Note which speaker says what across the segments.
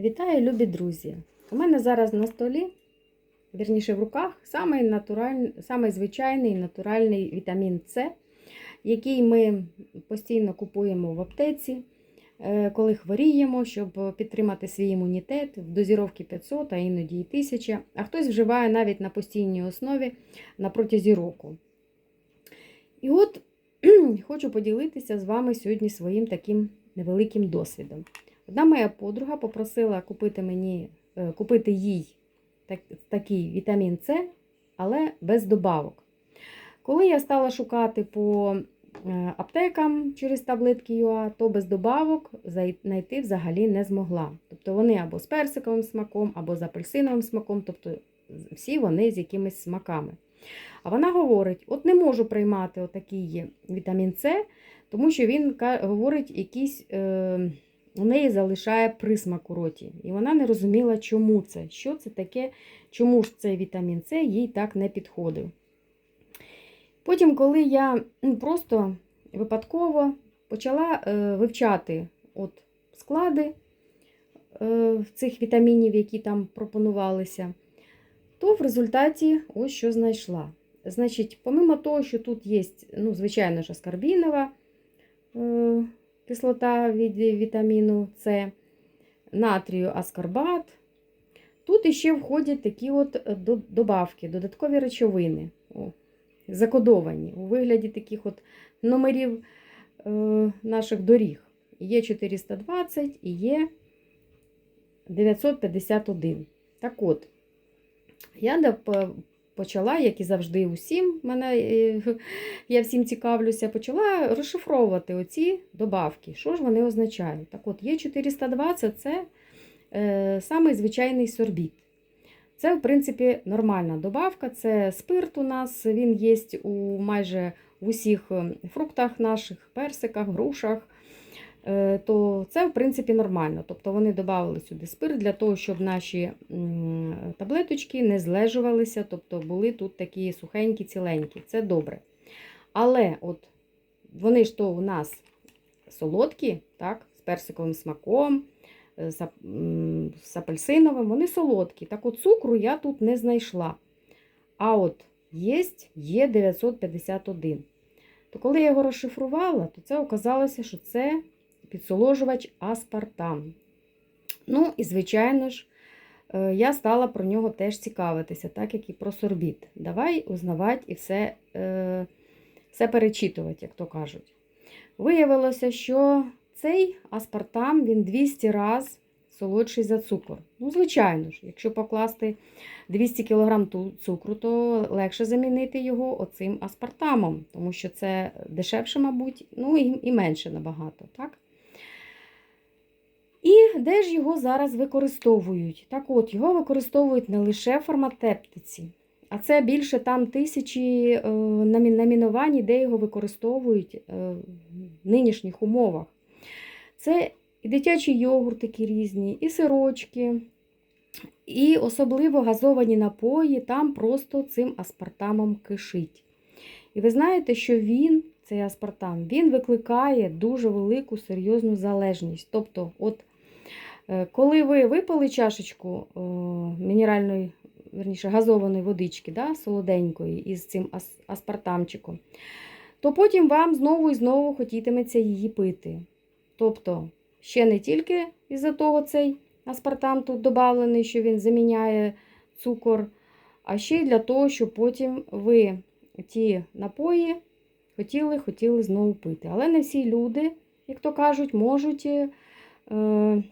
Speaker 1: Вітаю, любі друзі! У мене зараз на столі, вірніше в руках, самий, натуральний, самий звичайний натуральний вітамін С, який ми постійно купуємо в аптеці, е, коли хворіємо, щоб підтримати свій імунітет в дозіровці 500, а іноді і 1000, а хтось вживає навіть на постійній основі на протязі року. І от хочу поділитися з вами сьогодні своїм таким невеликим досвідом. Одна моя подруга попросила купити мені, е, купити їй так, такий вітамін С, але без добавок. Коли я стала шукати по е, аптекам через таблетки ЮА, то без добавок знайти взагалі не змогла. Тобто вони або з персиковим смаком, або з апельсиновим смаком, тобто всі вони з якимись смаками. А вона говорить: от не можу приймати отакий вітамін С, тому що він говорить якийсь. Е, у неї залишає присмак у роті. І вона не розуміла, чому це, що це таке, чому ж цей вітамін С їй так не підходив. Потім, коли я просто випадково почала е, вивчати от склади е, цих вітамінів, які там пропонувалися, то в результаті ось що знайшла. Значить, помимо того, що тут є, ну, звичайно ж, аскарбінова, е, кислота від вітаміну С, натрію аскорбат. Тут іще входять такі от е, добавки, додаткові речовини, о, закодовані у вигляді таких от номерів е, наших доріг. Є 420 і є 951. Так от, я почала, як і завжди, усім, мене, я всім цікавлюся, почала розшифровувати оці добавки. Що ж вони означають? Так от, є 420 це е, самий звичайний сорбіт. Це, в принципі, нормальна добавка. Це спирт у нас, він є у майже усіх ем, фруктах наших, персиках, грушах. Е, то це, в принципі, нормально. Тобто вони додали сюди спирт для того, щоб наші таблеточки не злежувалися, тобто були тут такі сухенькі, ціленькі. Це добре. Але от вони ж то у нас солодкі, так, з персиковим смаком, е, з апельсиновим, вони солодкі. Так от цукру я тут не знайшла. А от є, є 951. То коли я його розшифрувала, то це оказалося, що це підсоложувач аспартам. Ну, і, звичайно ж, е, я стала про нього теж цікавитися, так як і про сорбіт. Давай узнавати і все, е, все перечитувати, як то кажуть. Виявилося, що цей аспартам він 200 разів солодший за цукор. Ну, звичайно ж, якщо покласти 200 кг цукру, то легше замінити його оцим аспартамом, тому що це дешевше, мабуть, ну і, менше набагато. так? Де ж його зараз використовують? Так от, його використовують не лише в фармацевтиці, а це більше там тисячі е, намінувань, де його використовують е, в нинішніх умовах. Це і дитячі йогуртики різні, і сирочки, і особливо газовані напої, там просто цим аспартамом кишить. І ви знаєте, що він, цей аспартам, він викликає дуже велику серйозну залежність. Тобто, от коли ви випили чашечку е, мінеральної, верніше, газованої водички, да, солоденької із цим аспартамчиком, то потім вам знову і знову хотітиметься її пити. Тобто, ще не тільки із-за того цей аспартам тут додавлений, що він заміняє цукор, а ще й для того, щоб потім ви ті напої хотіли хотіли знову пити. Але не всі люди, як то кажуть, можуть. Е,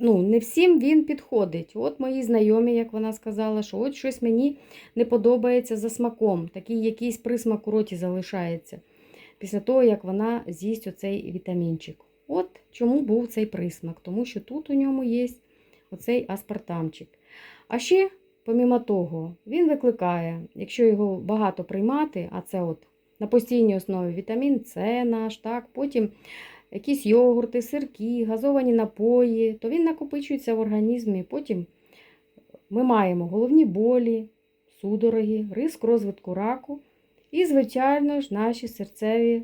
Speaker 1: ну, не всім він підходить. От мої знайомі, як вона сказала, що от щось мені не подобається за смаком. Такий якийсь присмак у роті залишається. Після того, як вона з'їсть оцей вітамінчик. От чому був цей присмак, тому що тут у ньому є оцей аспартамчик. А ще, помімо того, він викликає, якщо його багато приймати, а це от на постійній основі вітамін С наш, так, потім якісь йогурти, сирки, газовані напої, то він накопичується в організмі. Потім ми маємо головні болі, судороги, риск розвитку раку і, звичайно ж, наші серцеві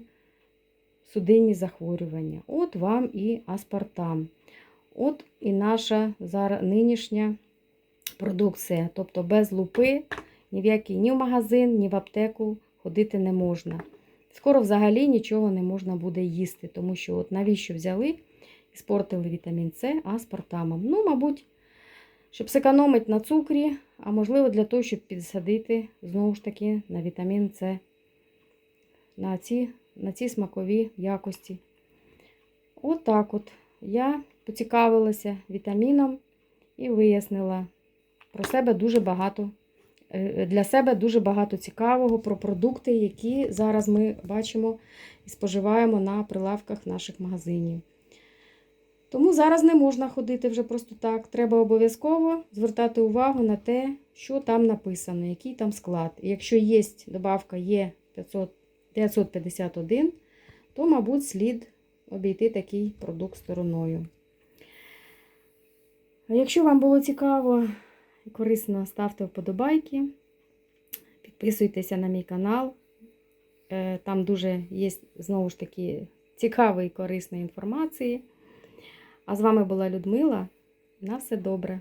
Speaker 1: судинні захворювання. От вам і аспартам. От і наша зараз нинішня продукція. Тобто без лупи ні в який ні в магазин, ні в аптеку ходити не можна. Скоро взагалі нічого не можна буде їсти, тому що от навіщо взяли і спортили вітамін С аспартамом. Ну, мабуть, щоб зекономити на цукрі, а можливо для того, щоб підсадити знову ж таки на вітамін С, на ці, на ці смакові якості. От так от я поцікавилася вітаміном і вияснила про себе дуже багато. Е, Для себе дуже багато цікавого про продукти, які зараз ми бачимо і споживаємо на прилавках наших магазинів. Тому зараз не можна ходити вже просто так. Треба обов'язково звертати увагу на те, що там написано, який там склад. І якщо є добавка Є 500 951, то, мабуть, слід обійти такий продукт стороною. А якщо вам було цікаво корисно, ставте вподобайки, підписуйтеся на мій канал. Е, Там дуже є, знову ж таки, цікавої і корисної інформації. А з вами була Людмила. На все добре.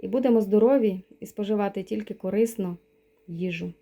Speaker 1: І будемо здорові і споживати тільки корисну їжу.